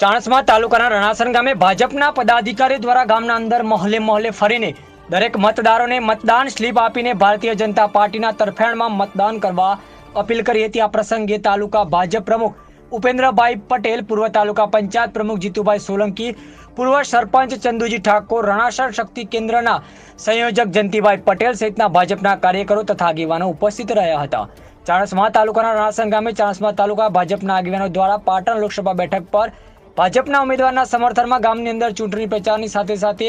ચાણસ્મા તાલુકાના રણાસણ ગામે ભાજપના પદાધિકારી દ્વારા ગામના અંદર મહોલ્લે મહોલ્લે ફરીને દરેક મતદારોને મતદાન સ્લીપ આપીને ભારતીય જનતા પાર્ટીના તરફેણમાં મતદાન કરવા અપીલ કરી હતી. આ પ્રસંગે તાલુકા ભાજપ પ્રમુખ ઉપેન્દ્રભાઈ પટેલ, પૂર્વ તાલુકા પંચાયત પ્રમુખ જીતુભાઈ સોલંકી, પૂર્વ સરપંચ ચંદુજી ઠાકોર, રણાસણ શક્તિ કેન્દ્રના સંયોજક જયંતિભાઈ પટેલ સહિતના ભાજપના કાર્યકરો તથા આગેવાનો ઉપસ્થિત રહ્યા હતા. ચાણસમા તાલુકાના રણાસણ ગામે ચાણસમા તાલુકા ભાજપના આગેવાનો દ્વારા પાટણ લોકસભા બેઠક પર ભાજપના ઉમેદવારના સમર્થનમાં ગામની અંદર ચૂંટણી પ્રચારની સાથે સાથે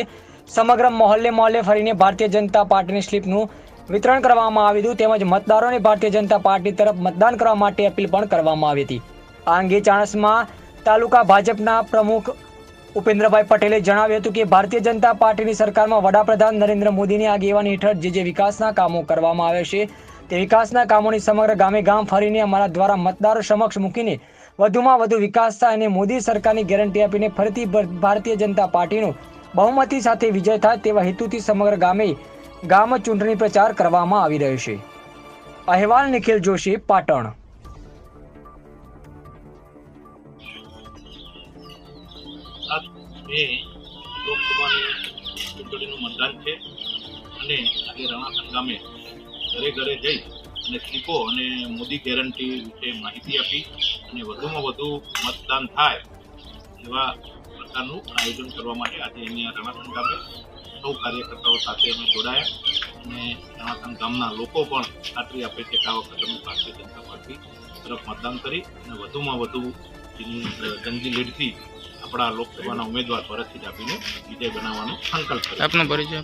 સમગ્ર મોહલ્લે મોહલ્લે ફરીને ભારતીય જનતા પાર્ટીની સ્લીપનું વિતરણ કરવામાં આવ્યું હતું. તેમજ મતદારોને ભારતીય જનતા પાર્ટી તરફ મતદાન કરવા માટે અપીલ પણ કરવામાં આવી હતી. આ અંગે ચાણસમાં તાલુકા ભાજપના પ્રમુખ ઉપેન્દ્રભાઈ પટેલે જણાવ્યું હતું કે, ભારતીય જનતા પાર્ટીની સરકારમાં વડાપ્રધાન નરેન્દ્ર મોદીની આગેવાની હેઠળ જે જે વિકાસના કામો કરવામાં આવે છે, તે વિકાસના કામોની સમગ્ર ગામે ગામ ફરીને અમારા દ્વારા મતદારો સમક્ષ મૂકીને વધુમાં વધુ વિકાસ થાય અને મોદી સરકારની ગેરંટી આપીને ફરીથી ભારતીય જનતા પાર્ટીનો બહુમતી સાથે વિજય થાય તેવા હેતુથી સમગ્ર ગામે ગામ ચૂંટણી પ્રચાર કરવામાં આવી રહ્યો છે. અહેવાલ નિખિલ જોશી, પાટણ. ચૂંટણીનું મતદાન છે અને આજે રણાસણ ગામે ઘરે ઘરે જઈ અને સ્લીપો અને મોદી ગેરંટી વિશે માહિતી આપી અને વધુમાં વધુ મતદાન થાય એવા પ્રકારનું આયોજન કરવા માટે આજે અહીંયા રણાસણ ગામે સૌ કાર્યકર્તાઓ સાથે અમે જોડાયા અને રણાસણ ગામના લોકો પણ ખાતરી આપે છે કે આ વખતે અમે ભારતીય જનતા પાર્ટી તરફ મતદાન કરી અને વધુમાં વધુ જંગી લીડથી આપણા લોકસભાના ઉમેદવાર ભરતસિંહ આપીને વિજય બનાવવાનો સંકલ્પ કર્યો. આપનો પરિચય.